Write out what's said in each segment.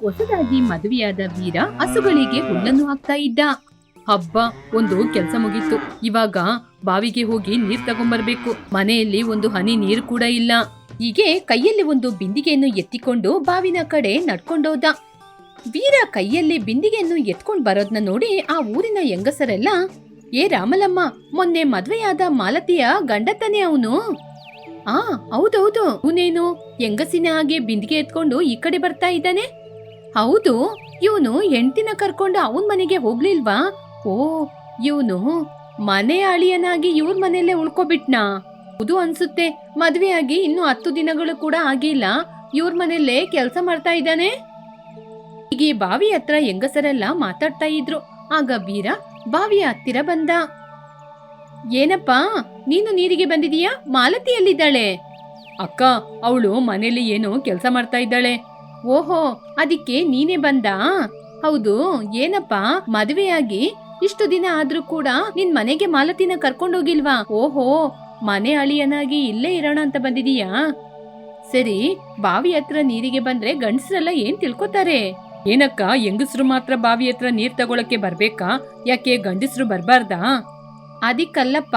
ಹೊಸದಾಗಿ ಮದುವೆಯಾದ ವೀರ ಹಸುಗಳಿಗೆ ಹುಲ್ಲನ್ನು ಹಾಕ್ತಾ ಇದ್ದ. ಹಬ್ಬ, ಒಂದು ಕೆಲಸ ಮುಗೀತು. ಇವಾಗ ಬಾವಿಗೆ ಹೋಗಿ ನೀರ್ ತಗೊಂಬರ್ಬೇಕು. ಮನೆಯಲ್ಲಿ ಒಂದು ಹನಿ ನೀರು ಕೂಡ ಇಲ್ಲ. ಹೀಗೆ ಕೈಯಲ್ಲಿ ಒಂದು ಬಿಂದಿಗೆಯನ್ನು ಎತ್ತಿಕೊಂಡು ಬಾವಿನ ಕಡೆ ನಡ್ಕೊಂಡೋದ ವೀರ ಕೈಯಲ್ಲಿ ಬಿಂದಿಗೆಯನ್ನು ಎತ್ಕೊಂಡು ಬರೋದ್ನ ನೋಡಿ ಆ ಊರಿನ ಹೆಂಗಸರೆಲ್ಲ, ಏ ರಾಮಲಮ್ಮ, ಮೊನ್ನೆ ಮದ್ವೆಯಾದ ಮಾಲತಿಯ ಗಂಡತನೇ ಅವನು? ಆ, ಹೌದೌದು. ಅವನೇನು ಹೆಂಗಸಿನ ಹಾಗೆ ಬಿಂದಿಗೆ ಎತ್ಕೊಂಡು ಈ ಕಡೆ ಬರ್ತಾ ಇದ್ದಾನೆ? ಹೌದು, ಇವನು ಹೆಂಡತಿನ ಕರ್ಕೊಂಡು ಅವನ ಮನೆಗೆ ಹೋಗ್ಲಿಲ್ವಾ? ಓ, ಇವನು ಮನೆ ಅಳಿಯನಾಗಿ ಇವ್ರ ಮನೆಯಲ್ಲೇ ಉಳ್ಕೊಬಿಟ್ನಾ? ಹೌದು ಅನ್ಸುತ್ತೆ, ಮದ್ವೆಯಾಗಿ ಇನ್ನು ಹತ್ತು ದಿನಗಳು ಕೂಡ ಆಗಿಲ್ಲ. ಇವ್ರ ಮನೆಯಲ್ಲೇ ಕೆಲಸ ಮಾಡ್ತಾ ಇದ್ದಾನೆ? ಹೀಗೆ ಬಾವಿ ಹತ್ರ ಹೆಂಗಸರೆಲ್ಲ ಮಾತಾಡ್ತಾ ಇದ್ರು. ಆಗ ವೀರ ಬಾವಿಯ ಹತ್ತಿರ ಬಂದ. ಏನಪ್ಪಾ, ನೀನು ನೀರಿಗೆ ಬಂದಿದೀಯಾ? ಮಾಲತಿಯಲ್ಲಿದ್ದಾಳೆ. ಅಕ್ಕ, ಅವಳು ಮನೆಯಲ್ಲಿ ಏನೋ ಕೆಲಸ ಮಾಡ್ತಾ ಇದ್ದಾಳೆ. ಓಹೋ, ಅದಕ್ಕೆ ನೀನೇ ಬಂದ? ಹೌದು, ಏನಪ್ಪಾ, ಮದುವೆಯಾಗಿ? ಇಷ್ಟು ದಿನ ಆದ್ರೂ ಕೂಡ ನಿನ್ ಮನೆಗೆ ಮಾಲತಿನ ಕರ್ಕೊಂಡೋಗಿಲ್ವಾ? ಓಹೋ, ಮನೆ ಅಳಿಯನಾಗಿ ಇಲ್ಲೇ ಇರೋಣ ಅಂತ ಬಂದಿದೀಯಾ? ಸರಿ, ಬಾವಿ ಹತ್ರ ನೀರಿಗೆ ಬಂದ್ರೆ ಗಂಡಸರೆಲ್ಲ ಏನ್ ತಿಳ್ಕೊತಾರೆ? ಏನಕ್ಕ, ಹೆಂಗಸರು ಮಾತ್ರ ಬಾವಿ ಹತ್ರ ನೀರ್ ತಗೊಳಕ್ಕೆ ಬರ್ಬೇಕಾ? ಯಾಕೆ ಗಂಡಸರು ಬರ್ಬಾರ್ದಾ? ಅದಕ್ಕಲ್ಲಪ್ಪ,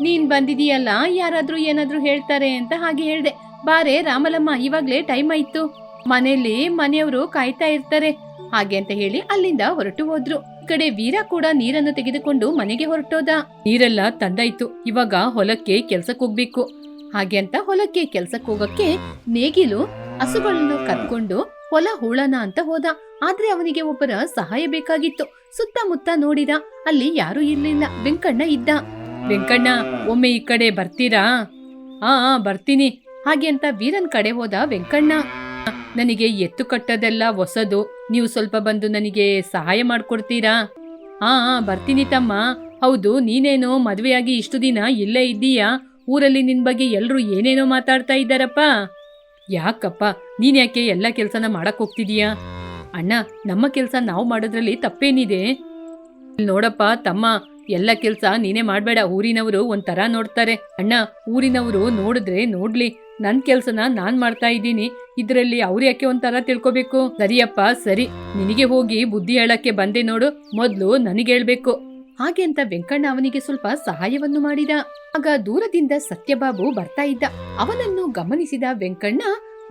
ನೀನ್ ಬಂದಿದೀಯಲ್ಲ, ಯಾರಾದ್ರೂ ಏನಾದ್ರೂ ಹೇಳ್ತಾರೆ ಅಂತ ಹಾಗೆ ಹೇಳ್ದೆ. ಬಾರೆ, ರಾಮಲಮ್ಮ, ಇವಾಗ್ಲೇ ಟೈಮ್ ಆಯ್ತು. ಮನೇಲಿ ಮನೆಯವರು ಕಾಯ್ತಾ ಇರ್ತಾರೆ. ಹಾಗೆ ಅಂತ ಹೇಳಿ ಅಲ್ಲಿಂದ ಹೊರಟು ಹೋದ್ರು. ಕಡೆ ವೀರ ಕೂಡ ನೀರನ್ನು ತೆಗೆದುಕೊಂಡು ಮನೆಗೆ ಹೊರಟೋದ. ನೀರೆಲ್ಲ ತಂದಾಯ್ತು. ಇವಾಗ ಹೊಲಕ್ಕೆ ಕೆಲ್ಸಕ್ಕೆ ಹೋಗ್ಬೇಕು. ಹಾಗೆ ಅಂತ ಹೊಲಕ್ಕೆ ಕೆಲ್ಸಕ್ಕೆ ಹೋಗಕ್ಕೆ ನೇಗಿಲು ಹಸುಗಳನ್ನು ಕರ್ಕೊಂಡು ಹೊಲ ಹೂಳನ ಅಂತ ಹೋದ. ಆದ್ರೆ ಅವನಿಗೆ ಒಬ್ಬರ ಸಹಾಯ ಬೇಕಾಗಿತ್ತು. ಸುತ್ತಮುತ್ತ ನೋಡಿದ. ಅಲ್ಲಿ ಯಾರು ಇರ್ಲಿಲ್ಲ. ವೆಂಕಣ್ಣ ಇದ್ದ. ವೆಂಕಣ್ಣ ಒಮ್ಮೆ ಈ ಕಡೆ ಬರ್ತೀರಾ? ಆ, ಬರ್ತೀನಿ. ಹಾಗೆ ಅಂತ ವೀರನ್ ಕಡೆ ಹೋದ ವೆಂಕಣ್ಣ. ನನಗೆ ಎತ್ತು ಕಟ್ಟೋದೆಲ್ಲ ಹೊಸದು. ನೀವು ಸ್ವಲ್ಪ ಬಂದು ನನಗೆ ಸಹಾಯ ಮಾಡಿಕೊಡ್ತೀರಾ? ಹಾಂ ಬರ್ತೀನಿ ತಮ್ಮ. ಹೌದು, ನೀನೇನೋ ಮದುವೆಯಾಗಿ ಇಷ್ಟು ದಿನ ಇಲ್ಲೇ ಇದ್ದೀಯಾ? ಊರಲ್ಲಿ ನಿನ್ ಬಗ್ಗೆ ಎಲ್ಲರೂ ಏನೇನೋ ಮಾತಾಡ್ತಾ ಇದ್ದಾರಪ್ಪ? ಯಾಕಪ್ಪ, ನೀನ್ ಯಾಕೆ ಎಲ್ಲ ಕೆಲಸನ ಮಾಡಕ್ಕೆ ಹೋಗ್ತಿದೀಯಾ? ಅಣ್ಣ, ನಮ್ಮ ಕೆಲಸ ನಾವು ಮಾಡೋದ್ರಲ್ಲಿ ತಪ್ಪೇನಿದೆ? ನೋಡಪ್ಪ, ತಮ್ಮ, ಎಲ್ಲ ಕೆಲಸ ನೀನೇ ಮಾಡಬೇಡ. ಊರಿನವರು ಒಂಥರ ನೋಡ್ತಾರೆ. ಅಣ್ಣ, ಊರಿನವರು ನೋಡಿದ್ರೆ ನೋಡ್ಲಿ. ನನ್ನ ಕೆಲಸನ ನಾನು ಮಾಡ್ತಾ ಇದ್ದೀನಿ. ಇದ್ರಲ್ಲಿ ಅವ್ರು ಯಾಕೆ ಒಂಥರ ತಿಳ್ಕೊಬೇಕು? ಸರಿಯಪ್ಪ, ಸರಿ. ನಿನಗೆ ಹೋಗಿ ಬುದ್ಧಿ ಹೇಳಕ್ಕೆ ಬಂದೆ ನೋಡು. ಮೊದ್ಲು ನನಗೆ ಹೇಳ್ಬೇಕು. ಹಾಗೆ ಅಂತ ವೆಂಕಣ್ಣ ಅವನಿಗೆ ಸ್ವಲ್ಪ ಸಹಾಯವನ್ನು ಮಾಡಿದ. ಆಗ ದೂರದಿಂದ ಸತ್ಯಬಾಬು ಬರ್ತಾ ಇದ್ದ. ಅವನನ್ನು ಗಮನಿಸಿದ ವೆಂಕಣ್ಣ,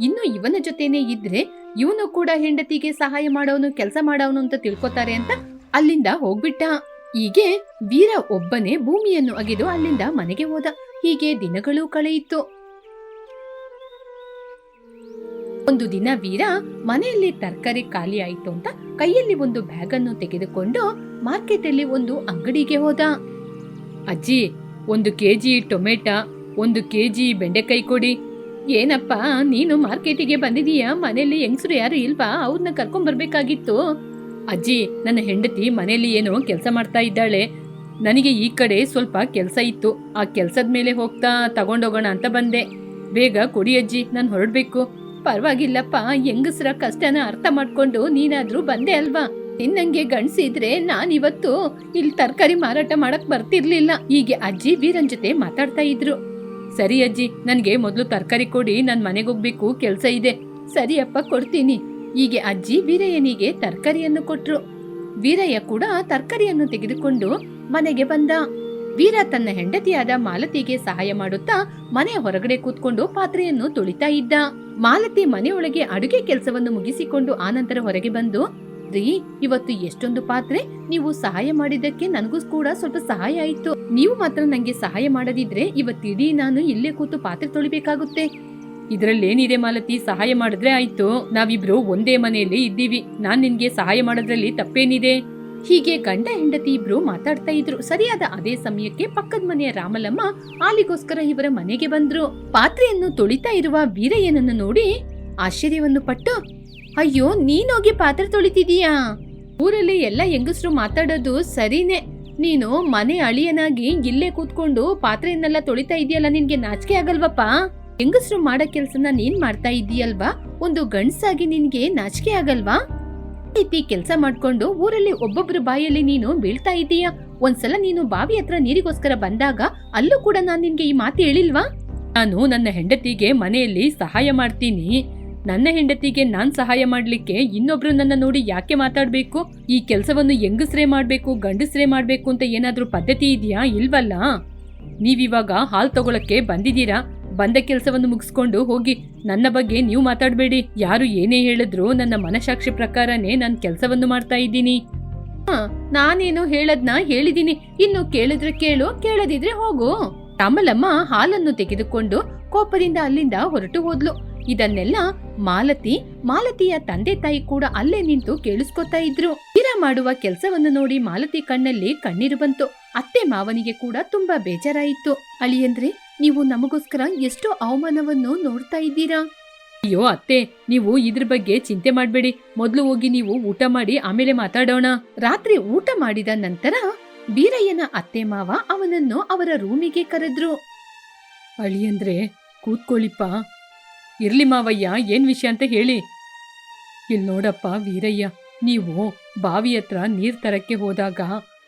ಇನ್ನು ಇವನ ಜೊತೆನೆ ಇದ್ರೆ ಇವನು ಕೂಡ ಹೆಂಡತಿಗೆ ಸಹಾಯ ಮಾಡೋನು, ಕೆಲಸ ಮಾಡೋನು ಅಂತ ತಿಳ್ಕೊತಾರೆ ಅಂತ ಅಲ್ಲಿಂದ ಹೋಗ್ಬಿಟ್ಟ. ಹೀಗೆ ವೀರ ಒಬ್ಬನೇ ಭೂಮಿಯನ್ನು ಅಗೆದು ಅಲ್ಲಿಂದ ಮನೆಗೆ ಹೋದ. ಹೀಗೆ ದಿನಗಳು ಕಳೆಯಿತು ಒಂದು ದಿನ ವೀರ ಮನೆಯಲ್ಲಿ ತರಕಾರಿ ಖಾಲಿ ಆಯ್ತು ಅಂತ ಕೈಯಲ್ಲಿ ಒಂದು ಬ್ಯಾಗ್ ಅನ್ನು ತೆಗೆದುಕೊಂಡು ಮಾರ್ಕೆಟ್ ಅಲ್ಲಿ ಒಂದು ಅಂಗಡಿಗೆ ಹೋದ. ಅಜ್ಜಿ, ಒಂದು ಕೆಜಿ ಟೊಮೆಟೊ, ಒಂದು ಕೆಜಿ ಬೆಂಡೆಕಾಯಿ ಕೊಡಿ. ಏನಪ್ಪ, ನೀನು ಮಾರ್ಕೆಟಿಗೆ ಬಂದಿದೀಯಾ? ಮನೆಯಲ್ಲಿ ಹೆಂಗಸರು ಯಾರು ಇಲ್ವಾ? ಅವ್ರನ್ನ ಕರ್ಕೊಂಡ್ ಬರ್ಬೇಕಾಗಿತ್ತು. ಅಜ್ಜಿ, ನನ್ನ ಹೆಂಡತಿ ಮನೆಯಲ್ಲಿ ಏನೋ ಕೆಲಸ ಮಾಡ್ತಾ ಇದ್ದಾಳೆ. ನನಗೆ ಈ ಕಡೆ ಸ್ವಲ್ಪ ಕೆಲಸ ಇತ್ತು. ಆ ಕೆಲಸದ ಮೇಲೆ ಹೋಗ್ತಾ ತಗೊಂಡೋಗೋಣ ಅಂತ ಬಂದೆ. ಬೇಗ ಕೊಡಿ ಅಜ್ಜಿ, ನಾನು ಹೊರಡ್ಬೇಕು. ಪರವಾಗಿಲ್ಲಪ್ಪ, ಹೆಂಗಸರ ಕಷ್ಟನ ಅರ್ಥ ಮಾಡ್ಕೊಂಡು ನೀನಾದ್ರೂ ಬಂದೆ ಅಲ್ವಾ? ನಿನ್ನಂಗೆ ಗಂಡ್ಸಿದ್ರೆ ನಾನಿವತ್ತು ಇಲ್ಲಿ ತರಕಾರಿ ಮಾರಾಟ ಮಾಡಕ್ ಬರ್ತಿರ್ಲಿಲ್ಲ. ಹೀಗೆ ಅಜ್ಜಿ ವೀರನ್ ಜೊತೆ ಮಾತಾಡ್ತಾ ಇದ್ರು. ಸರಿ ಅಜ್ಜಿ, ನನ್ಗೆ ಮೊದ್ಲು ತರಕಾರಿ ಕೊಡಿ, ನನ್ ಮನೆಗೆ ಹೋಗ್ಬೇಕು, ಕೆಲ್ಸ ಇದೆ. ಸರಿಯಪ್ಪ ಕೊಡ್ತೀನಿ. ಹೀಗೆ ಅಜ್ಜಿ ವೀರಯ್ಯನಿಗೆ ತರಕಾರಿಯನ್ನು ಕೊಟ್ರು. ವೀರಯ್ಯ ಕೂಡ ತರಕಾರಿಯನ್ನು ತೆಗೆದುಕೊಂಡು ಮನೆಗೆ ಬಂದ. ವೀರ ತನ್ನ ಹೆಂಡತಿಯಾದ ಮಾಲತಿಗೆ ಸಹಾಯ ಮಾಡುತ್ತಾ ಮನೆಯ ಹೊರಗಡೆ ಕೂತ್ಕೊಂಡು ಪಾತ್ರೆಯನ್ನು ತೊಳಿತಾ ಇದ್ದ. ಮಾಲತಿ ಮನೆಯೊಳಗೆ ಅಡುಗೆ ಕೆಲಸವನ್ನು ಮುಗಿಸಿಕೊಂಡು ಆನಂತರ ಹೊರಗೆ ಬಂದು, ರೀ, ಇವತ್ತು ಎಷ್ಟೊಂದು ಪಾತ್ರೆ, ನೀವು ಸಹಾಯ ಮಾಡಿದ್ದಕ್ಕೆ ನನಗೂ ಕೂಡ ಸ್ವಲ್ಪ ಸಹಾಯ ಆಯ್ತು. ನೀವು ಮಾತ್ರ ನಂಗೆ ಸಹಾಯ ಮಾಡದಿದ್ರೆ ಇವತ್ತಿಡೀ ನಾನು ಇಲ್ಲೇ ಕೂತು ಪಾತ್ರೆ ತೊಳಿಬೇಕಾಗುತ್ತೆ. ಇದರಲ್ಲೇನಿದೆ ಮಾಲತಿ? ಸಹಾಯ ಮಾಡಿದ್ರೆ ಆಯ್ತು. ನಾವಿಬ್ರು ಒಂದೇ ಮನೆಯಲ್ಲಿ ಇದ್ದೀವಿ. ನಾನ್ ನಿನ್ಗೆ ಸಹಾಯ ಮಾಡೋದ್ರಲ್ಲಿ ತಪ್ಪೇನಿದೆ. ಹೀಗೆ ಗಂಡ ಹೆಂಡತಿ ಇಬ್ರು ಮಾತಾಡ್ತಾ ಇದ್ರು. ಸರಿಯಾದ ಅದೇ ಸಮಯಕ್ಕೆ ಪಕ್ಕದ ಮನೆಯ ರಾಮಲಮ್ಮ ಹಾಲಿಗೋಸ್ಕರ ಇವರ ಮನೆಗೆ ಬಂದ್ರು. ಪಾತ್ರೆಯನ್ನು ತೊಳಿತಾ ಇರುವ ವೀರಯ್ಯನನ್ನು ನೋಡಿ ಆಶ್ಚರ್ಯವನ್ನು ಪಟ್ಟು, ಅಯ್ಯೋ, ನೀನೋಗಿ ಪಾತ್ರೆ ತೊಳಿತಿದೀಯಾ? ಊರಲ್ಲಿ ಎಲ್ಲ ಹೆಂಗಸರು ಮಾತಾಡೋದು ಸರಿನೇ. ನೀನು ಮನೆ ಅಳಿಯನಾಗಿ ಇಲ್ಲೇ ಕೂತ್ಕೊಂಡು ಪಾತ್ರೆಯನ್ನೆಲ್ಲ ತೊಳಿತಾ ಇದೆಯಲ್ಲ, ನಿನ್ಗೆ ನಾಚಿಕೆ ಆಗಲ್ವಪ್ಪ? ಹೆಂಗಸರು ಮಾಡೋ ಕೆಲ್ಸನ ನೀನ್ ಮಾಡ್ತಾ ಇದೀಯಲ್ವಾ? ಒಂದು ಗಂಡ್ಸಾಗಿ ನಿನ್ಗೆ ನಾಚಿಕೆ ಆಗಲ್ವಾ? ರೀತಿ ಕೆಲಸ ಮಾಡ್ಕೊಂಡು ಊರಲ್ಲಿ ಒಬ್ಬೊಬ್ಬರು ಬಾಯಲ್ಲಿ ನೀನು ಬೀಳ್ತಾ ಇದೀಯ? ಒಂದ್ಸಲ ನೀನು ಬಾವಿ ಹತ್ರ ನೀರಿಗೋಸ್ಕರ ಬಂದಾಗ ಅಲ್ಲೂ ಕೂಡ ನಾನು ನಿನ್ಗೆ ಈ ಮಾತು ಹೇಳಿಲ್ವಾ? ನಾನು ನನ್ನ ಹೆಂಡತಿಗೆ ಮನೆಯಲ್ಲಿ ಸಹಾಯ ಮಾಡ್ತೀನಿ. ನನ್ನ ಹೆಂಡತಿಗೆ ನಾನ್ ಸಹಾಯ ಮಾಡ್ಲಿಕ್ಕೆ ಇನ್ನೊಬ್ರು ನನ್ನ ನೋಡಿ ಯಾಕೆ ಮಾತಾಡ್ಬೇಕು? ಈ ಕೆಲಸವನ್ನು ಹೆಂಗಸ್ರೇ ಮಾಡ್ಬೇಕು, ಗಂಡಸ್ರೇ ಮಾಡ್ಬೇಕು ಅಂತ ಏನಾದ್ರೂ ಪದ್ಧತಿ ಇದೆಯಾ, ಇಲ್ವಲ್ಲ? ನೀವಿವಾಗ ಹಾಲ್ ತಗೊಳಕ್ಕೆ ಬಂದಿದ್ದೀರಾ? ಬಂದ ಕೆಲಸವನ್ನು ಮುಗಿಸ್ಕೊಂಡು ಹೋಗಿ. ನನ್ನ ಬಗ್ಗೆ ನೀವು ಮಾತಾಡಬೇಡಿ. ಯಾರು ಏನೇ ಹೇಳಿದ್ರು ನನ್ನ ಮನಸಾಕ್ಷಿ ಪ್ರಕಾರನೇ ನಾನು ಕೆಲಸವನ್ನು ಮಾಡ್ತಾ ಇದ್ದೀನಿ. ಹಾ, ನಾನೇನು ಹೇಳದ್ನ ಹೇಳಿದೀನಿ. ಇನ್ನು ಕೇಳಿದ್ರೆ ಕೇಳು, ಕೇಳದಿದ್ರೆ ಹೋಗು. ಕಮಲಮ್ಮ ಹಾಲನ್ನು ತೆಗೆದುಕೊಂಡು ಕೋಪದಿಂದ ಅಲ್ಲಿಂದ ಹೊರಟು ಹೋದ್ಲು. ಇದನ್ನೆಲ್ಲ ಮಾಲತಿ, ಮಾಲತಿಯ ತಂದೆ ತಾಯಿ ಕೂಡ ಅಲ್ಲೇ ನಿಂತು ಕೇಳಿಸ್ಕೊತಾ ಇದ್ರು. ಇರ ಮಾಡುವ ಕೆಲಸವನ್ನು ನೋಡಿ ಮಾಲತಿ ಕಣ್ಣಲ್ಲಿ ಕಣ್ಣೀರು ಬಂತು. ಅತ್ತೆ ಮಾವನಿಗೆ ಕೂಡ ತುಂಬಾ ಬೇಜಾರಾಯಿತು. ಅಳಿಯಂದ್ರೆ? ನೀವು ನಮಗೋಸ್ಕರ ಎಷ್ಟೋ ಅವಮಾನವನ್ನು ನೋಡ್ತಾ ಇದ್ದೀರಾ? ಅಯ್ಯೋ, ಅತ್ತೆ, ನೀವು ಇದ್ರ ಬಗ್ಗೆ ಚಿಂತೆ ಮಾಡಬೇಡಿ. ಮೊದ್ಲು ಹೋಗಿ ನೀವು ಊಟ ಮಾಡಿ ಆಮೇಲೆ ಮಾತಾಡೋಣ. ರಾತ್ರಿ ಊಟ ಮಾಡಿದ ನಂತರ ಬೀರಯ್ಯನ ಅತ್ತೆ ಮಾವ ಅವನನ್ನು ಅವರ ರೂಮಿಗೆ ಕರೆದ್ರು. ಅಳಿಯಂದ್ರೆ ಕೂತ್ಕೊಳ್ಳಿಪ್ಪ. ಇರ್ಲಿ ಮಾವಯ್ಯ, ಏನ್ ವಿಷಯ ಅಂತ ಹೇಳಿ. ಇಲ್ಲಿ ನೋಡಪ್ಪ ವೀರಯ್ಯ, ನೀವು ಬಾವಿ ಹತ್ರ ನೀರ್ ತರಕ್ಕೆ ಹೋದಾಗ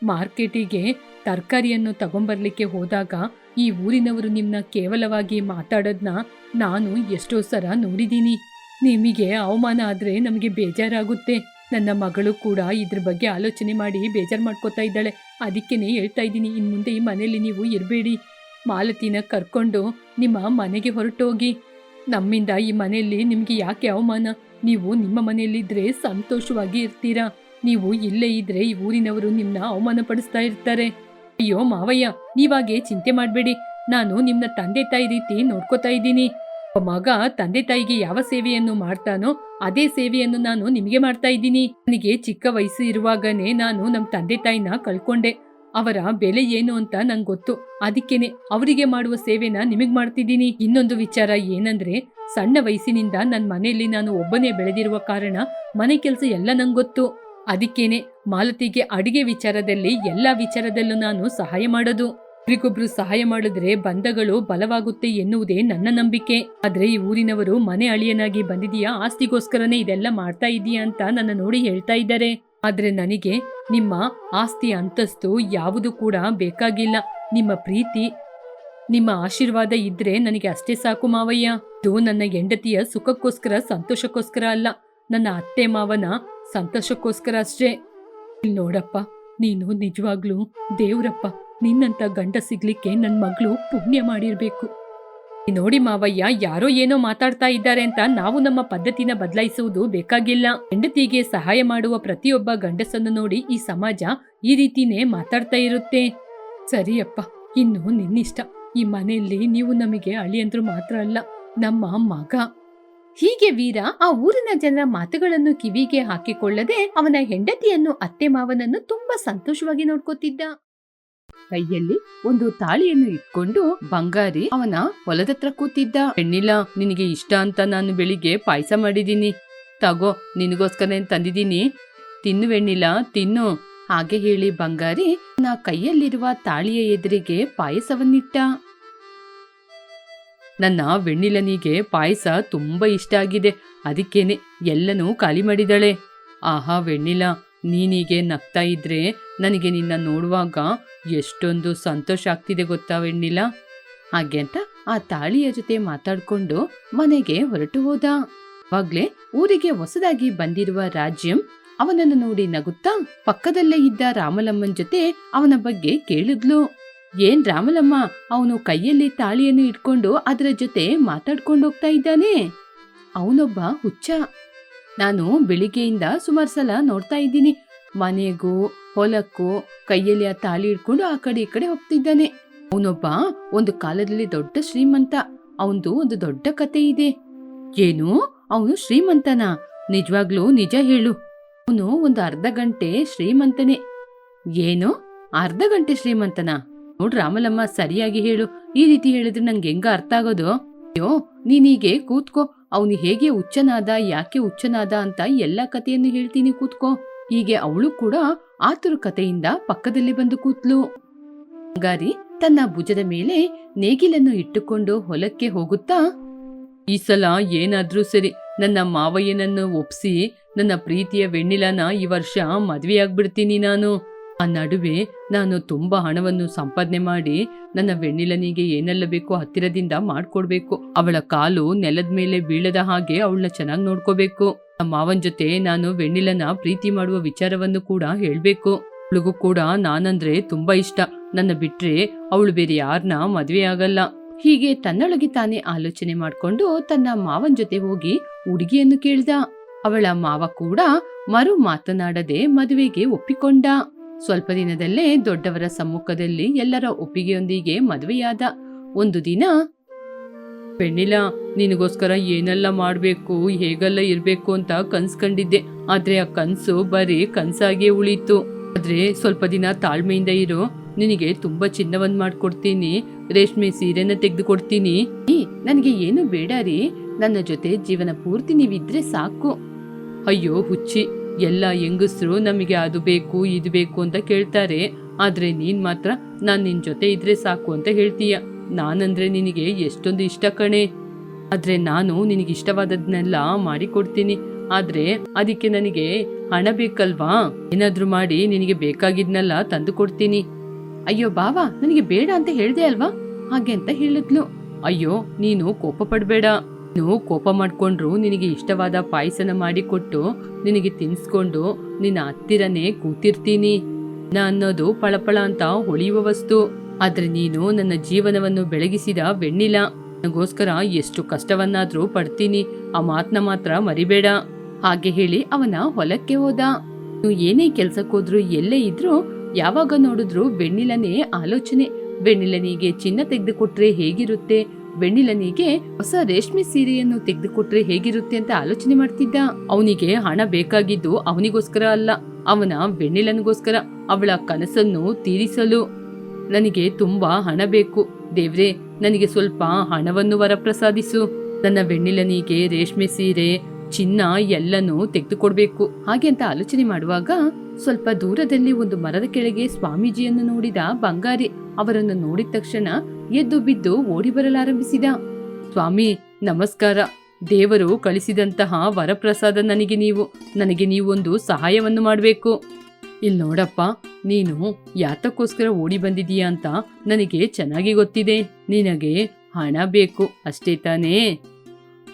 ಮಾರ್ಕೆಟಿಗೆ ತರಕಾರಿಯನ್ನು ತಗೊಂಬರ್ಲಿಕ್ಕೆ ಹೋದಾಗ ಈ ಊರಿನವರು ನಿಮ್ನ ಕೇವಲವಾಗಿ ಮಾತಾಡೋದ್ನ ನಾನು ಎಷ್ಟೋ ಸಲ ನೋಡಿದ್ದೀನಿ ನಿಮಗೆ ಅವಮಾನ ಆದ್ರೆ ನಮಗೆ ಬೇಜಾರಾಗುತ್ತೆ. ನನ್ನ ಮಗಳು ಕೂಡ ಇದ್ರ ಬಗ್ಗೆ ಆಲೋಚನೆ ಮಾಡಿ ಬೇಜಾರು ಮಾಡ್ಕೋತಾ ಇದ್ದಾಳೆ. ಅದಕ್ಕೇನೆ ಹೇಳ್ತಾ ಇದ್ದೀನಿ ಇನ್ನು ಮುಂದೆ ಈ ಮನೆಯಲ್ಲಿ ನೀವು ಇರಬೇಡಿ. ಮಾಲತಿನ ಕರ್ಕೊಂಡು ನಿಮ್ಮ ಮನೆಗೆ ಹೊರಟೋಗಿ. ನಮ್ಮಿಂದ ಈ ಮನೆಯಲ್ಲಿ ನಿಮಗೆ ಯಾಕೆ ಅವಮಾನ? ನೀವು ನಿಮ್ಮ ಮನೆಯಲ್ಲಿದ್ದರೆ ಸಂತೋಷವಾಗಿ ಇರ್ತೀರಾ? ನೀವು ಇಲ್ಲೇ ಇದ್ರೆ ಈ ಊರಿನವರು ನಿಮ್ಮನ್ನ ಅವಮಾನ ಪಡಿಸ್ತಾ ಇರ್ತಾರೆ. ಅಯ್ಯೋ ಮಾವಯ್ಯ, ನೀವಾಗೆ ಚಿಂತೆ ಮಾಡಬೇಡಿ. ನಾನು ನಿಮ್ನ ತಂದೆ ತಾಯಿ ರೀತಿ ನೋಡ್ಕೋತಾ ಇದ್ದೀನಿ. ಮಗ ತಂದೆ ತಾಯಿಗೆ ಯಾವ ಸೇವೆಯನ್ನು ಮಾಡ್ತಾನೋ ಅದೇ ಸೇವೆಯನ್ನು ನಾನು ನಿಮಗೆ ಮಾಡ್ತಾ ಇದ್ದೀನಿ. ನನಗೆ ಚಿಕ್ಕ ವಯಸ್ಸು ಇರುವಾಗನೇ ನಾನು ನಮ್ಮ ತಂದೆ ತಾಯಿನ ಕಳ್ಕೊಂಡೆ. ಅವರ ಬೆಲೆ ಏನು ಅಂತ ನಂಗೆ ಗೊತ್ತು. ಅದಕ್ಕೇನೆ ಅವರಿಗೆ ಮಾಡುವ ಸೇವೆನ ನಿಮಗೆ ಮಾಡ್ತಿದ್ದೀನಿ. ಇನ್ನೊಂದು ವಿಚಾರ ಏನಂದ್ರೆ, ಸಣ್ಣ ವಯಸ್ಸಿನಿಂದ ನನ್ನ ಮನೆಯಲ್ಲಿ ನಾನು ಒಬ್ಬನೇ ಬೆಳೆದಿರುವ ಕಾರಣ ಮನೆ ಕೆಲಸ ಎಲ್ಲ ನಂಗೆ ಗೊತ್ತು. ಅದಕ್ಕೇನೆ ಮಾಲತಿಗೆ ಅಡಿಗೆ ವಿಚಾರದಲ್ಲಿ ಎಲ್ಲ ವಿಚಾರದಲ್ಲೂ ನಾನು ಸಹಾಯ ಮಾಡೋದು. ಒಬ್ರಿಗೊಬ್ರು ಸಹಾಯ ಮಾಡಿದ್ರೆ ಬಂಧಗಳು ಬಲವಾಗುತ್ತೆ ಎನ್ನುವುದೇ ನನ್ನ ನಂಬಿಕೆ. ಆದ್ರೆ ಈ ಊರಿನವರು ಮನೆ ಅಳಿಯನಾಗಿ ಬಂದಿದೀಯಾ? ಆಸ್ತಿಗೋಸ್ಕರನೇ ಇದೆಲ್ಲ ಮಾಡ್ತಾ ಇದೀಯಾ ಅಂತ ನನ್ನ ನೋಡಿ ಹೇಳ್ತಾ ಇದ್ದಾರೆ. ಆದ್ರೆ ನನಗೆ ನಿಮ್ಮ ಆಸ್ತಿ ಅಂತಸ್ತು ಯಾವುದು ಕೂಡ ಬೇಕಾಗಿಲ್ಲ. ನಿಮ್ಮ ಪ್ರೀತಿ, ನಿಮ್ಮ ಆಶೀರ್ವಾದ ಇದ್ರೆ ನನಗೆ ಅಷ್ಟೇ ಸಾಕು ಮಾವಯ್ಯ. ಇದು ನನ್ನ ಹೆಂಡತಿಯ ಸುಖಕ್ಕೋಸ್ಕರ, ಸಂತೋಷಕ್ಕೋಸ್ಕರ ಅಲ್ಲ. ನನ್ನ ಅತ್ತೆ ಮಾವನ ಸಂತೋಷಕ್ಕೋಸ್ಕರ ಅಷ್ಟೇ. ನೋಡಪ್ಪ, ನೀನು ನಿಜವಾಗ್ಲೂ ದೇವ್ರಪ್ಪ. ನಿನ್ನಂತ ಗಂಡ ಸಿಗ್ಲಿಕ್ಕೆ ನನ್ ಮಗಳು ಪುಣ್ಯ ಮಾಡಿರ್ಬೇಕು. ನೋಡಿ ಮಾವಯ್ಯ, ಯಾರೋ ಏನೋ ಮಾತಾಡ್ತಾ ಇದ್ದಾರೆ ಅಂತ ನಾವು ನಮ್ಮ ಪದ್ಧತಿನ ಬದಲಾಯಿಸುವುದು ಬೇಕಾಗಿಲ್ಲ. ಹೆಂಡತಿಗೆ ಸಹಾಯ ಮಾಡುವ ಪ್ರತಿಯೊಬ್ಬ ಗಂಡಸನ್ನು ನೋಡಿ ಈ ಸಮಾಜ ಈ ರೀತಿನೇ ಮಾತಾಡ್ತಾ ಇರುತ್ತೆ. ಸರಿಯಪ್ಪ, ಇನ್ನು ನಿನ್ನಿಷ್ಟ. ಈ ಮನೆಯಲ್ಲಿ ನೀವು ನಮಗೆ ಅಳಿಯಂದ್ರು ಮಾತ್ರ ಅಲ್ಲ, ನಮ್ಮ ಮಗ ಹೀಗೆ ವೀರ ಆ ಊರಿನ ಜನರ ಮಾತುಗಳನ್ನು ಕಿವಿಗೆ ಹಾಕಿಕೊಳ್ಳದೆ ಅವನ ಹೆಂಡತಿಯನ್ನು ಅತ್ತೆ ಮಾವನನ್ನು ತುಂಬಾ ಸಂತೋಷವಾಗಿ ನೋಡ್ಕೋತಿದ್ದ. ಕೈಯಲ್ಲಿ ಒಂದು ತಾಳಿಯನ್ನು ಇಟ್ಕೊಂಡು ಬಂಗಾರಿ ಅವನ ಹೊಲದತ್ರ ಕೂತಿದ್ದ. ಹೆಣ್ಣಿಲ್ಲ ನಿನಗೆ ಇಷ್ಟ ಅಂತ ನಾನು ಬೆಳಿಗ್ಗೆ ಪಾಯಸ ಮಾಡಿದೀನಿ ತಗೋ, ನಿನಗೋಸ್ಕರ ತಂದಿದ್ದೀನಿ? ತಿನ್ನು ಹೆಣ್ಣಿಲ್ಲ ತಿನ್ನು. ಹಾಗೆ ಹೇಳಿ ಬಂಗಾರಿ ನಾ ಕೈಯಲ್ಲಿರುವ ತಾಳಿಯ ಎದುರಿಗೆ ಪಾಯಸವನ್ನಿಟ್ಟ. ನನ್ನ ವೆಣ್ಣಿಲನಿಗೆ ಪಾಯಸ ತುಂಬಾ ಇಷ್ಟ ಆಗಿದೆ. ಅದಕ್ಕೇನೆ ಎಲ್ಲನೂ ಖಾಲಿ ಮಾಡಿದಾಳೆ ಆಹಾ ವೆಣ್ಣಿಲ, ನೀನೀಗೆ ನಗ್ತಾ ಇದ್ರೆ ನನಗೆ ನಿನ್ನ ನೋಡುವಾಗ ಎಷ್ಟೊಂದು ಸಂತೋಷ ಆಗ್ತಿದೆ ಗೊತ್ತಾ ವೆಣ್ಣಿಲ? ಹಾಗೆ ಅಂತ ಆ ತಾಳಿಯ ಜೊತೆ ಮಾತಾಡ್ಕೊಂಡು ಮನೆಗೆ ಹೊರಟು ಹೋದ. ಆಗ್ಲೇ ಊರಿಗೆ ಹೊಸದಾಗಿ ಬಂದಿರುವ ರಾಜ್ಯಂ ಅವನನ್ನು ನೋಡಿ ನಗುತ್ತಾ ಪಕ್ಕದಲ್ಲೇ ಇದ್ದ ರಾಮಲಮ್ಮನ್ ಜೊತೆ ಅವನ ಬಗ್ಗೆ ಕೇಳಿದ್ಲು. ಏನ್ ರಾಮಲಮ್ಮ, ಅವನು ಕೈಯಲ್ಲಿ ತಾಳಿಯನ್ನು ಇಟ್ಕೊಂಡು ಅದರ ಜೊತೆ ಮಾತಾಡ್ಕೊಂಡು ಹೋಗ್ತಾ ಇದ್ದಾನೆ? ಅವನೊಬ್ಬ ಹುಚ್ಚ. ನಾನು ಬೆಳಿಗ್ಗೆಯಿಂದ ಸುಮಾರು ಸಲ ನೋಡ್ತಾ ಇದ್ದೀನಿ. ಮನೆಗೂ, ಹೊಲಕ್ಕೂ, ಕೈಯಲ್ಲಿ ಆ ತಾಳಿ ಇಟ್ಕೊಂಡು ಆ ಕಡೆ ಈ ಕಡೆ ಹೋಗ್ತಿದ್ದಾನೆ. ಅವನೊಬ್ಬ ಒಂದು ಕಾಲದಲ್ಲಿ ದೊಡ್ಡ ಶ್ರೀಮಂತ. ಅವನದು ಒಂದು ದೊಡ್ಡ ಕತೆ ಇದೆ. ಏನು? ಅವನು ಶ್ರೀಮಂತನ. ನಿಜವಾಗ್ಲೂ ನಿಜ ಹೇಳು. ಅವನು ಒಂದು ಅರ್ಧ ಗಂಟೆ ಶ್ರೀಮಂತನೇ. ಏನು? ಅರ್ಧ ಗಂಟೆ ಶ್ರೀಮಂತನ? ನೋಡ್ ರಾಮಲಮ್ಮ, ಸರಿಯಾಗಿ ಹೇಳು. ಈ ರೀತಿ ಹೇಳಿದ್ರೆ ನಂಗೆ ಹೆಂಗ ಅರ್ಥ ಆಗೋದು? ಅಯ್ಯೋ ನೀನೀಗೆ ಕೂತ್ಕೋ. ಅವನು ಹೇಗೆ ಹುಚ್ಚನಾದ, ಯಾಕೆ ಹುಚ್ಚನಾದ ಅಂತ ಎಲ್ಲ ಕಥೆಯನ್ನು ಹೇಳ್ತೀನಿ ಕೂತ್ಕೋ. ಹೀಗೆ ಅವಳು ಕೂಡ ಆತುರಕತೆಯಿಂದ ಪಕ್ಕದಲ್ಲಿ ಬಂದು ಕೂತ್ಲು. ಗಾರಿ ತನ್ನ ಭುಜದ ಮೇಲೆ ನೇಗಿಲನ್ನು ಇಟ್ಟುಕೊಂಡು ಹೊಲಕ್ಕೆ ಹೋಗುತ್ತಾ, ಈ ಸಲ ಏನಾದ್ರೂ ಸರಿ ನನ್ನ ಮಾವಯ್ಯನನ್ನು ಒಪ್ಸಿ ನನ್ನ ಪ್ರೀತಿಯ ವೆಣ್ಣಿಲನ ಈ ವರ್ಷ ಮದ್ವೆಯಾಗ್ಬಿಡ್ತೀನಿ ನಾನು. ಆ ನಡುವೆ ನಾನು ತುಂಬಾ ಹಣವನ್ನು ಸಂಪಾದನೆ ಮಾಡಿ ನನ್ನ ವೆಣ್ಣಿಲನಿಗೆ ಏನೆಲ್ಲ ಬೇಕೋ ಹತ್ತಿರದಿಂದ ಮಾಡ್ಕೊಡ್ಬೇಕು. ಅವಳ ಕಾಲು ನೆಲದ ಮೇಲೆ ಬೀಳದ ಹಾಗೆ ಅವಳನ್ನ ಚೆನ್ನಾಗಿ ನೋಡ್ಕೋಬೇಕು. ನಮ್ಮ ಮಾವನ್ ಜೊತೆ ನಾನು ವೆಣ್ಣಿಲನ ಪ್ರೀತಿ ಮಾಡುವ ವಿಚಾರವನ್ನು ಕೂಡ ಹೇಳ್ಬೇಕು. ಅವಳಿಗೂ ಕೂಡ ನಾನಂದ್ರೆ ತುಂಬಾ ಇಷ್ಟ. ನನ್ನ ಬಿಟ್ರೆ ಅವಳು ಬೇರೆ ಯಾರನ್ನ ಮದ್ವೆ ಆಗಲ್ಲ. ಹೀಗೆ ತನ್ನೊಳಗೆ ತಾನೇ ಆಲೋಚನೆ ಮಾಡ್ಕೊಂಡು ತನ್ನ ಮಾವನ್ ಜೊತೆ ಹೋಗಿ ಹುಡುಗಿಯನ್ನು ಕೇಳ್ದ. ಅವಳ ಮಾವ ಕೂಡ ಮರು ಮಾತನಾಡದೆ ಮದುವೆಗೆ ಒಪ್ಪಿಕೊಂಡ. ಸ್ವಲ್ಪ ದಿನದಲ್ಲೇ ದೊಡ್ಡವರ ಸಮ್ಮುಖದಲ್ಲಿ ಎಲ್ಲರ ಒಪ್ಪಿಗೆಯೊಂದಿಗೆ ಮದುವೆಯಾದ ಒಂದು ದಿನ, ಪೆಣ್ಣಿಲ, ನಿನಗೋಸ್ಕರ ಏನೆಲ್ಲ ಮಾಡಬೇಕು, ಹೇಗೆಲ್ಲ ಇರಬೇಕು ಅಂತ ಕನ್ಸ್ ಕಂಡಿದ್ದೆ. ಆದ್ರೆ ಆ ಕನಸು ಬರೀ ಕನಸಾಗಿಯೇ ಉಳಿತು. ಆದ್ರೆ ಸ್ವಲ್ಪ ದಿನ ತಾಳ್ಮೆಯಿಂದ ಇರು. ನಿನಗೆ ತುಂಬಾ ಚಿನ್ನವನ್ನು ಮಾಡ್ಕೊಡ್ತೀನಿ. ರೇಷ್ಮೆ ಸೀರೆನ ತೆಗೆದುಕೊಡ್ತೀನಿ. ನನಗೆ ಏನು ಬೇಡ ರೀ. ನನ್ನ ಜೊತೆ ಜೀವನ ಪೂರ್ತಿ ನೀವಿದ್ರೆ ಸಾಕು. ಅಯ್ಯೋ ಹುಚ್ಚಿ. ಎಲ್ಲ ಹೆಂಗಸರು ನಮಗೆ ಅದು ಬೇಕು, ಇದು ಬೇಕು ಅಂತ ಕೇಳ್ತಾರೆ. ಆದ್ರೆ ನೀನ್ ಮಾತ್ರ ನಾನು ನಿನ್ನ ಜೊತೆ ಇದ್ರೆ ಸಾಕು ಅಂತ ಹೇಳ್ತೀಯ. ನಾನಂದ್ರೆ ನಿನಗೆ ಎಷ್ಟೊಂದು ಇಷ್ಟ ಕಣೆ. ಆದ್ರೆ ನಾನು ನಿನಗೆ ಇಷ್ಟವಾದದ್ನೆಲ್ಲ ಮಾಡಿಕೊಡ್ತೀನಿ. ಆದ್ರೆ ಅದಕ್ಕೆ ನನಗೆ ಹಣ ಬೇಕಲ್ವಾ? ಏನಾದರೂ ಮಾಡಿ ನಿನಗೆ ಬೇಕಾಗಿದ್ನೆಲ್ಲ ತಂದು ಕೊಡ್ತೀನಿ ಅಯ್ಯೋ ಬಾವಾ, ನನಗೆ ಬೇಡ ಅಂತ ಹೇಳ್ದೆ ಅಲ್ವಾ? ಹಾಗೆ ಅಂತ ಹೇಳಿದ್ಲು. ಅಯ್ಯೋ, ನೀನು ಕೋಪ ಪಡ್ಬೇಡ. ನೀನು ಕೋಪ ಮಾಡ್ಕೊಂಡ್ರು ನಿನಗೆ ಇಷ್ಟವಾದ ಪಾಯಸನ ಮಾಡಿಕೊಟ್ಟು ನಿನಗೆ ತಿನ್ಸ್ಕೊಂಡು ನಿನ್ನ ಹತ್ತಿರನೇ ಕೂತಿರ್ತೀನಿ. ನಾನು ಅನ್ನೋದು ಪಳಪಳ ಅಂತ ಹೊಳೆಯುವ ವಸ್ತು. ಆದ್ರೆ ನೀನು ನನ್ನ ಜೀವನವನ್ನು ಬೆಳಗಿಸಿದ ಬೆಣ್ಣಿಲ ನನಗೋಸ್ಕರ ಎಷ್ಟು ಕಷ್ಟವನ್ನಾದ್ರೂ ಪಡ್ತೀನಿ. ಆ ಮಾತನ್ನ ಮಾತ್ರ ಮರಿಬೇಡ. ಹಾಗೆ ಹೇಳಿ ಅವನ ಹೊಲಕ್ಕೆ ಹೋದ. ನೀವು ಏನೇ ಕೆಲ್ಸಕ್ಕೋದ್ರು ಎಲ್ಲೇ ಇದ್ರೂ ಯಾವಾಗ ನೋಡಿದ್ರು ಬೆಣ್ಣಿಲನೇ ಆಲೋಚನೆ. ಬೆಣ್ಣಿಲನಿಗೆ ಚಿನ್ನ ತೆಗೆದುಕೊಟ್ರೆ ಹೇಗಿರುತ್ತೆ? ಬೆಣ್ಣಿಲನಿಗೆ ಹೊಸ ರೇಷ್ಮೆ ಸೀರೆಯನ್ನು ತೆಗೆದುಕೊಟ್ರೆ ಹೇಗಿರುತ್ತೆ ಅಂತ ಆಲೋಚನೆ ಮಾಡ್ತಿದ್ದ. ಅವನಿಗೆ ಹಣ ಬೇಕಾಗಿದ್ದು ಅವನಿಗೋಸ್ಕರ ಅಲ್ಲ, ಅವನ ಬೆಣ್ಣಿಲನಿಗೋಸ್ಕರ ಅವಳ ಕನಸನ್ನು ತೀರಿಸಲು. ನನಗೆ ತುಂಬಾ ಹಣ ಬೇಕು. ದೇವ್ರೆ, ನನಗೆ ಸ್ವಲ್ಪ ಹಣವನ್ನು ವರಪ್ರಸಾದಿಸು. ನನ್ನ ಬೆಣ್ಣಿಲನಿಗೆ ರೇಷ್ಮೆ ಸೀರೆ, ಚಿನ್ನ ಎಲ್ಲನೂ ತೆಗೆದುಕೊಡ್ಬೇಕು. ಹಾಗೆ ಅಂತ ಆಲೋಚನೆ ಮಾಡುವಾಗ ಸ್ವಲ್ಪ ದೂರದಲ್ಲಿ ಒಂದು ಮರದ ಕೆಳಗೆ ಸ್ವಾಮೀಜಿಯನ್ನು ನೋಡಿದ ಬಂಗಾರಿ. ಅವರನ್ನು ನೋಡಿದ ತಕ್ಷಣ ಎದ್ದು ಬಿದ್ದು ಓಡಿ ಬರಲಾರಂಭಿಸಿದ ಸ್ವಾಮಿ, ನಮಸ್ಕಾರ. ದೇವರು ಕಳಿಸಿದಂತಹ ವರಪ್ರಸಾದ ನನಗೆ ನೀವು. ನನಗೆ ನೀವೊಂದು ಸಹಾಯವನ್ನು ಮಾಡಬೇಕು. ಇಲ್ಲಿ ನೋಡಪ್ಪ, ನೀನು ಯಾತಕ್ಕೋಸ್ಕರ ಓಡಿ ಬಂದಿದೀಯಾ ಅಂತ ನನಗೆ ಚೆನ್ನಾಗಿ ಗೊತ್ತಿದೆ. ನಿನಗೆ ಹಣ ಬೇಕು, ಅಷ್ಟೇ ತಾನೇ.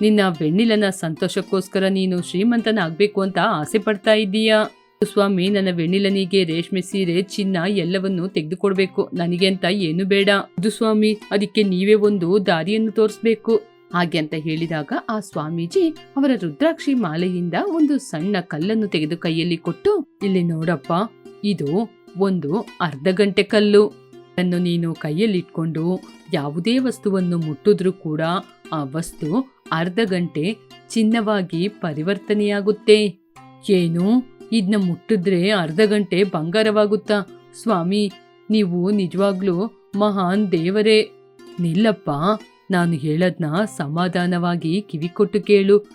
ನಿನ್ನ ಬೆಣ್ಣಿಲನ ಸಂತೋಷಕ್ಕೋಸ್ಕರ ನೀನು ಶ್ರೀಮಂತನಾಗಬೇಕು ಅಂತ ಆಸೆ ಪಡ್ತಾ ಇದ್ದೀಯಾ? ಸ್ವಾಮಿ, ನನ್ನ ವೆಣ್ಣಿಲನಿಗೆ ರೇಷ್ಮೆ ಸೀರೆ, ಚಿನ್ನ ಎಲ್ಲವನ್ನೂ ತೆಗೆದುಕೊಡ್ಬೇಕು. ನನಗೆ ಅಂತ ಏನು ಬೇಡ. ಸ್ವಾಮಿ, ಅದಕ್ಕೆ ನೀವೇ ಒಂದು ದಾರಿಯನ್ನು ತೋರಿಸ್ಬೇಕು. ಹಾಗೆ ಅಂತ ಹೇಳಿದಾಗ ಆ ಸ್ವಾಮೀಜಿ ಅವರ ರುದ್ರಾಕ್ಷಿ ಮಾಲೆಯಿಂದ ಒಂದು ಸಣ್ಣ ಕಲ್ಲನ್ನು ತೆಗೆದು ಕೈಯಲ್ಲಿ ಕೊಟ್ಟು, ಇಲ್ಲಿ ನೋಡಪ್ಪ, ಇದು ಒಂದು ಅರ್ಧ ಗಂಟೆ ಕಲ್ಲು. ಅದನ್ನು ನೀನು ಕೈಯಲ್ಲಿಟ್ಕೊಂಡು ಯಾವುದೇ ವಸ್ತುವನ್ನು ಮುಟ್ಟಿದ್ರೂ ಕೂಡ ಆ ವಸ್ತು ಅರ್ಧ ಗಂಟೆ ಚಿನ್ನವಾಗಿ ಪರಿವರ್ತನೆಯಾಗುತ್ತೆ. ಏನು? ಇದನ್ನ ಮುಟ್ಟಿದ್ರೆ ಅರ್ಧ ಗಂಟೆ ಬಂಗಾರವಾಗುತ್ತಾ? ಸ್ವಾಮಿ, ನೀವು ನಿಜವಾಗ್ಲೂ ಮಹಾನ್ ದೇವರೇ. ನಿಲ್ಲಪ್ಪ, ನಾನು ಹೇಳದ್ನ ಸಮಾಧಾನವಾಗಿ ಕಿವಿಕೊಟ್ಟು ಕೇಳು.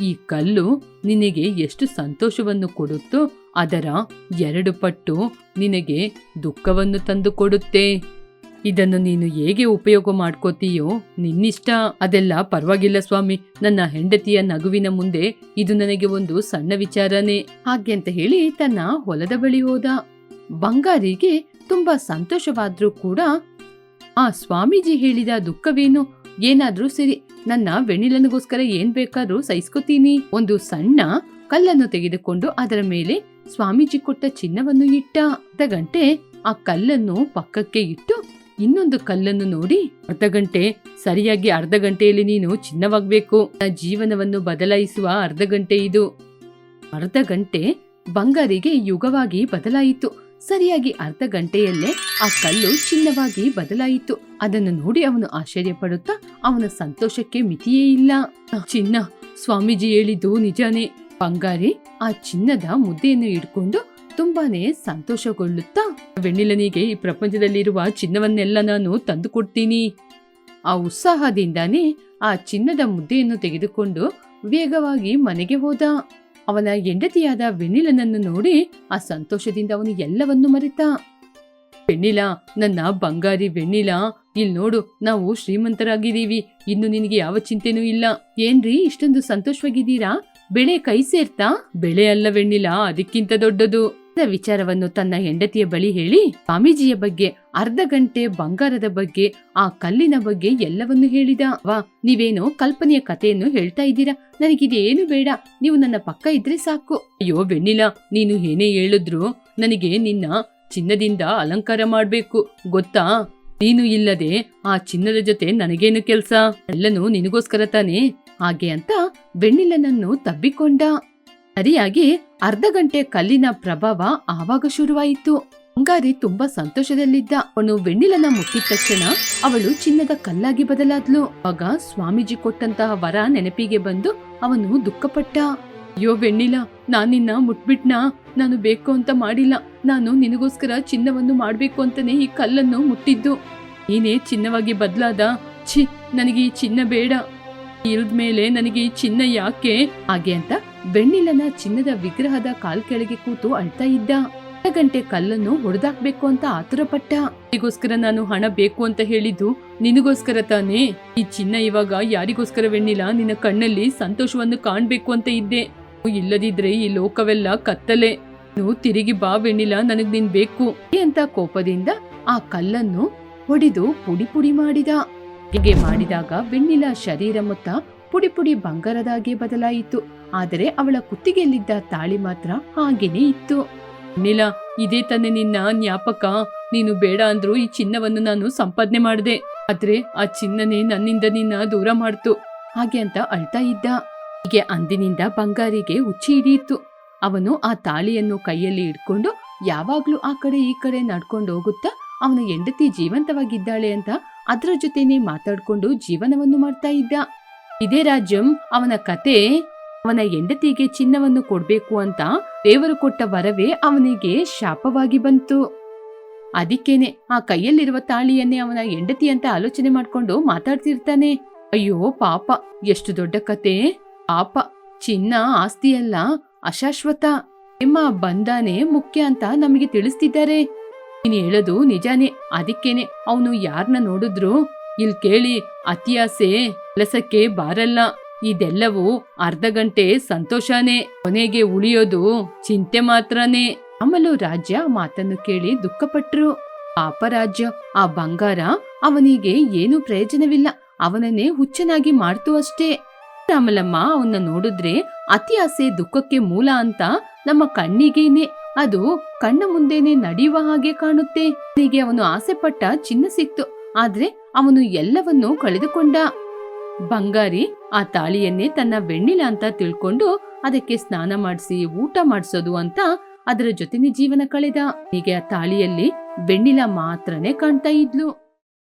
ಈ ಕಲ್ಲು ನಿನಗೆ ಎಷ್ಟು ಸಂತೋಷವನ್ನು ಕೊಡುತ್ತೋ ಅದರ ಎರಡು ಪಟ್ಟು ನಿನಗೆ ದುಃಖವನ್ನು ತಂದು ಕೊಡುತ್ತೆ. ಇದನ್ನು ನೀನು ಹೇಗೆ ಉಪಯೋಗ ಮಾಡ್ಕೋತೀಯೋ ನಿನ್ನಿಷ್ಟ. ಅದೆಲ್ಲ ಪರವಾಗಿಲ್ಲ ಸ್ವಾಮಿ. ನನ್ನ ಹೆಂಡತಿಯ ನಗುವಿನ ಮುಂದೆ ಇದು ನನಗೆ ಒಂದು ಸಣ್ಣ ವಿಚಾರನೇ. ಹಾಗೆ ಅಂತ ಹೇಳಿ ತನ್ನ ಹೊಲದ ಬಳಿ ಹೋದ. ಬಂಗಾರಿಗೆ ತುಂಬಾ ಸಂತೋಷವಾದ್ರೂ ಕೂಡ ಆ ಸ್ವಾಮೀಜಿ ಹೇಳಿದ ದುಃಖವೇನು? ಏನಾದ್ರೂ ಸರಿ. ನನ್ನ ವೆಣಿಲನಗೋಸ್ಕರ ಏನ್ ಬೇಕಾದ್ರೂ ಸಹಿಸ್ಕೋತೀನಿ. ಒಂದು ಸಣ್ಣ ಕಲ್ಲನ್ನು ತೆಗೆದುಕೊಂಡು ಅದರ ಮೇಲೆ ಸ್ವಾಮೀಜಿ ಕೊಟ್ಟ ಚಿನ್ನವನ್ನು ಇಟ್ಟ. ಅರ್ಧ ಗಂಟೆ ಆ ಕಲ್ಲನ್ನು ಪಕ್ಕಕ್ಕೆ ಇಟ್ಟು ಇನ್ನೊಂದು ಕಲ್ಲನ್ನು ನೋಡಿ ಅರ್ಧ ಗಂಟೆ, ಸರಿಯಾಗಿ ಅರ್ಧ ಗಂಟೆಯಲ್ಲಿ ನೀನು ಚಿನ್ನವಾಗಬೇಕು. ಜೀವನವನ್ನು ಬದಲಾಯಿಸುವ ಅರ್ಧ ಗಂಟೆ ಇದು. ಅರ್ಧ ಗಂಟೆ ಬಂಗಾರಿಗೆ ಯುಗವಾಗಿ ಬದಲಾಯಿತು. ಸರಿಯಾಗಿ ಅರ್ಧ ಗಂಟೆಯಲ್ಲೇ ಆ ಕಲ್ಲು ಚಿನ್ನವಾಗಿ ಬದಲಾಯಿತು. ಅದನ್ನು ನೋಡಿ ಅವನು ಆಶ್ಚರ್ಯ ಪಡುತ್ತಾ ಅವನ ಸಂತೋಷಕ್ಕೆ ಮಿತಿಯೇ ಇಲ್ಲ. ಚಿನ್ನ, ಸ್ವಾಮೀಜಿ ಹೇಳಿದ್ದು ನಿಜಾನೇ. ಬಂಗಾರಿ ಆ ಚಿನ್ನದ ಮುದ್ದೆಯನ್ನು ಇಟ್ಕೊಂಡು ತುಂಬಾನೇ ಸಂತೋಷಗೊಳ್ಳುತ್ತಾ? ವೆಣ್ಣಿಲನಿಗೆ ಈ ಪ್ರಪಂಚದಲ್ಲಿರುವ ಚಿನ್ನವನ್ನೆಲ್ಲ ನಾನು ತಂದು ಕೊಡ್ತೀನಿ ಆ ಉತ್ಸಾಹದಿಂದಾನೇ ಆ ಚಿನ್ನದ ಮುದ್ದೆಯನ್ನು ತೆಗೆದುಕೊಂಡು ವೇಗವಾಗಿ ಮನೆಗೆ ಹೋದ. ಅವನ ಹೆಂಡತಿಯಾದ ವೆಣ್ಣಿಲನನ್ನು ನೋಡಿ ಆ ಸಂತೋಷದಿಂದ ಅವನು ಎಲ್ಲವನ್ನೂ ಮರೆತ. ವೆಣ್ಣಿಲ, ನನ್ನ ಬಂಗಾರಿ ವೆಣ್ಣಿಲ ಇಲ್ಲಿ ನೋಡು, ನಾವು ಶ್ರೀಮಂತರಾಗಿದ್ದೀವಿ. ಇನ್ನು ನಿನಗೆ ಯಾವ ಚಿಂತೆನೂ ಇಲ್ಲ. ಏನ್ರಿ, ಇಷ್ಟೊಂದು ಸಂತೋಷವಾಗಿದ್ದೀರಾ? ಬೆಳೆ ಕೈ ಸೇರ್ತಾ? ಬೆಳೆ ಅಲ್ಲ ವೆಣ್ಣಿಲ, ಅದಕ್ಕಿಂತ ದೊಡ್ಡದು. ವಿಚಾರವನ್ನು ತನ್ನ ಹೆಂಡತಿಯ ಬಳಿ ಹೇಳಿ, ಸ್ವಾಮೀಜಿಯ ಬಗ್ಗೆ, ಅರ್ಧ ಗಂಟೆ ಬಂಗಾರದ ಬಗ್ಗೆ, ಆ ಕಲ್ಲಿನ ಬಗ್ಗೆ ಎಲ್ಲವನ್ನು ಹೇಳಿದ. ವಾ, ನೀವೇನೋ ಕಲ್ಪನೆಯ ಕಥೆಯನ್ನು ಹೇಳ್ತಾ ಇದ್ದೀರಾ? ನನಗಿದೇನು ಬೇಡ, ನೀವು ನನ್ನ ಪಕ್ಕ ಇದ್ರೆ ಸಾಕು. ಅಯ್ಯೋ ಬೆಣ್ಣಿಲ ನೀನು ಏನೇ ಹೇಳಿದ್ರು ನನಗೆ ನಿನ್ನ ಚಿನ್ನದಿಂದ ಅಲಂಕಾರ ಮಾಡ್ಬೇಕು, ಗೊತ್ತಾ? ನೀನು ಇಲ್ಲದೆ ಆ ಚಿನ್ನದ ಜೊತೆ ನನಗೇನು ಕೆಲ್ಸ? ಎಲ್ಲನೂ ನಿನಗೋಸ್ಕರ ತಾನೇ? ಹಾಗೆ ಅಂತ ಬೆಣ್ಣಿಲನನ್ನು ತಬ್ಬಿಕೊಂಡ. ಸರಿಯಾಗಿ ಅರ್ಧ ಗಂಟೆ ಕಲ್ಲಿನ ಪ್ರಭಾವ ಆವಾಗ ಶುರುವಾಯಿತು. ಅಂಗಾರಿ ತುಂಬಾ ಸಂತೋಷದಲ್ಲಿದ್ದ ಅವನು ವೆಣ್ಣಿಲನ ಮುಟ್ಟಿದ ತಕ್ಷಣ ಅವಳು ಚಿನ್ನದ ಕಲ್ಲಾಗಿ ಬದಲಾದ್ಲು. ಆಗ ಸ್ವಾಮೀಜಿ ಕೊಟ್ಟಂತಹ ವರ ನೆನಪಿಗೆ ಬಂದು ಅವನು ದುಃಖಪಟ್ಟ. ಅಯ್ಯೋ ವೆಣ್ಣಿಲ ನಾನಿನ್ನ ಮುಟ್ಬಿಟ್ನಾ? ನಾನು ಬೇಕು ಅಂತ ಮಾಡಿಲ್ಲ. ನಾನು ನಿನಗೋಸ್ಕರ ಚಿನ್ನವನ್ನು ಮಾಡ್ಬೇಕು ಅಂತಾನೆ ಈ ಕಲ್ಲನ್ನು ಮುಟ್ಟಿದ್ದು. ನೀನೇ ಚಿನ್ನವಾಗಿ ಬದಲಾದ. ಛಿ, ನನಗೆ ಈ ಚಿನ್ನ ಬೇಡ. ಇಲ್ದ ಮೇಲೆ ನನಗೆ ಈ ಚಿನ್ನ ಯಾಕೆ? ಹಾಗೆ ಅಂತ ಬೆಣ್ಣಿಲನ ಚಿನ್ನದ ವಿಗ್ರಹದ ಕಾಲ್ ಕೆಳಗೆ ಕೂತು ಅಳ್ತಾ ಇದ್ದ. ಗಂಟೆ ಕಲ್ಲನ್ನು ಹೊಡೆದಾಕ್ಬೇಕು ಅಂತ ಆತುರಪಟ್ಟ. ಇದಕ್ಕೋಸ್ಕರ ನಾನು ಹಣ ಬೇಕು ಅಂತ ಹೇಳಿದ್ದು ನಿನಗೋಸ್ಕರ ತಾನೇ? ಈ ಚಿನ್ನ ಇವಾಗ ಯಾರಿಗೋಸ್ಕರ ಬೆಣ್ಣಿಲ್ಲ ನಿನ್ನ ಕಣ್ಣಲ್ಲಿ ಸಂತೋಷವನ್ನು ಕಾಣ್ಬೇಕು ಅಂತ ಇದ್ದೆ. ಇಲ್ಲದಿದ್ರೆ ಈ ಲೋಕವೆಲ್ಲ ಕತ್ತಲೆ. ನೀನು ತಿರುಗಿ ಬಾ ಬೆಣ್ಣಿಲ ನನಗ್ ನೀನ್ ಬೇಕು. ಅಂತ ಕೋಪದಿಂದ ಆ ಕಲ್ಲನ್ನು ಹೊಡೆದು ಪುಡಿ ಪುಡಿ ಮಾಡಿದ. ಹೀಗೆ ಮಾಡಿದಾಗ ಬೆಣ್ಣಿಲ ಶರೀರ ಮೊತ್ತ ಪುಡಿ ಪುಡಿ ಬಂಗಾರದಾಗೆ ಬದಲಾಯಿತು. ಆದರೆ ಅವಳ ಕುತ್ತಿಗೆಯಲ್ಲಿದ್ದ ತಾಳಿ ಮಾತ್ರ ಹಾಗೇನೆ ಇತ್ತು. ನಿಲ, ಇದೇ ತಾನೆ ನಿನ್ನ ಜ್ಞಾಪಕ ನೀನು ಬೇಡ ಅಂದ್ರೂ ಈ ಚಿನ್ನವನ್ನು ನಾನು ಸಂಪಾದನೆ ಮಾಡಿದೆ. ಆದ್ರೆ ಆ ಚಿನ್ನನೇ ನನ್ನಿಂದ ನಿನ್ನ ದೂರ ಮಾಡ್ತು. ಹಾಗೆ ಅಂತ ಅಳ್ತಾ ಇದ್ದ. ಹೀಗೆ ಅಂದಿನಿಂದ ಬಂಗಾರಿಗೆ ಹುಚ್ಚಿ ಹಿಡಿಯಿತು. ಅವನು ಆ ತಾಳಿಯನ್ನು ಕೈಯಲ್ಲಿ ಇಟ್ಕೊಂಡು ಯಾವಾಗ್ಲೂ ಆ ಕಡೆ ಈ ಕಡೆ ನಡ್ಕೊಂಡು ಹೋಗುತ್ತಾ ಅವನ ಹೆಂಡತಿ ಜೀವಂತವಾಗಿದ್ದಾಳೆ ಅಂತ ಅದರ ಜೊತೆನೆ ಮಾತಾಡ್ಕೊಂಡು ಜೀವನವನ್ನು ಮಾಡ್ತಾ ಇದ್ದ. ಇದೇ ರಾಜ್ಯಂ ಅವನ ಕತೆ. ಅವನ ಹೆಂಡತಿಗೆ ಚಿನ್ನವನ್ನು ಕೊಡ್ಬೇಕು ಅಂತ ದೇವರು ಕೊಟ್ಟ ವರವೇ ಅವನಿಗೆ ಶಾಪವಾಗಿ ಬಂತು. ಅದಕ್ಕೇನೆ ಆ ಕೈಯಲ್ಲಿರುವ ತಾಳಿಯನ್ನೇ ಅವನ ಹೆಂಡತಿ ಅಂತ ಆಲೋಚನೆ ಮಾಡ್ಕೊಂಡು ಮಾತಾಡ್ತಿರ್ತಾನೆ. ಅಯ್ಯೋ ಪಾಪ, ಎಷ್ಟು ದೊಡ್ಡ ಕತೆ. ಪಾಪ, ಚಿನ್ನ ಆಸ್ತಿಯಲ್ಲ ಅಶಾಶ್ವತ. ನಿಮ್ಮ ಬಂದಾನೆ ಮುಖ್ಯ ಅಂತ ನಮಗೆ ತಿಳಿಸ್ತಿದ್ದಾರೆ. ನೀನ್ ಹೇಳೋದು ನಿಜಾನೇ. ಅದಕ್ಕೇನೆ ಅವನು ಯಾರನ್ನ ನೋಡಿದ್ರು ಇಲ್ ಕೇಳಿ ಅತಿಯಾಸೆ, ಕೆಲಸಕ್ಕೆ ಬಾರಲ್ಲ. ಇದೆಲ್ಲವೂ ಅರ್ಧ ಗಂಟೆ ಸಂತೋಷನೇ. ಕೊನೆಗೆ ಉಳಿಯೋದು ಚಿಂತೆ ಮಾತ್ರನೇ. ಅಮಲು ರಾಜ್ಯ ಮಾತನ್ನು ಕೇಳಿ ದುಃಖಪಟ್ರು. ಪಾಪ ರಾಜ್ಯ ಆ ಬಂಗಾರ ಅವನಿಗೆ ಏನು ಪ್ರಯೋಜನವಿಲ್ಲ. ಅವನನ್ನೇ ಹುಚ್ಚನಾಗಿ ಮಾಡ್ತು ಅಷ್ಟೇ. ರಾಮಲಮ್ಮ ಅವನ್ನ ನೋಡಿದ್ರೆ ಅತಿ ಆಸೆ ದುಃಖಕ್ಕೆ ಮೂಲ ಅಂತ ನಮ್ಮ ಕಣ್ಣಿಗೇನೆ. ಅದು ಕಣ್ಣ ಮುಂದೆನೆ ನಡೆಯುವ ಹಾಗೆ ಕಾಣುತ್ತೆ. ಹೀಗೆ ಅವನು ಆಸೆ ಪಟ್ಟ ಚಿನ್ನ ಸಿಕ್ತು. ಆದ್ರೆ ಅವನು ಎಲ್ಲವನ್ನೂ ಕಳೆದುಕೊಂಡ. ಬಂಗಾರಿ, ಆ ತಾಳಿಯನ್ನೇ ತನ್ನ ಬೆಣ್ಣಿಲ ಅಂತ ತಿಳ್ಕೊಂಡು ಅದಕ್ಕೆ ಸ್ನಾನ ಮಾಡಿಸಿ ಊಟ ಮಾಡಿಸೋದು ಅಂತ ಅದರ ಜೊತೆನೆ ಜೀವನ ಕಳೆದ. ಹೀಗೆ ಆ ತಾಳಿಯಲ್ಲಿ ಬೆಣ್ಣಿಲ ಮಾತ್ರನೇ ಕಾಣ್ತಾ ಇದ್ಲು.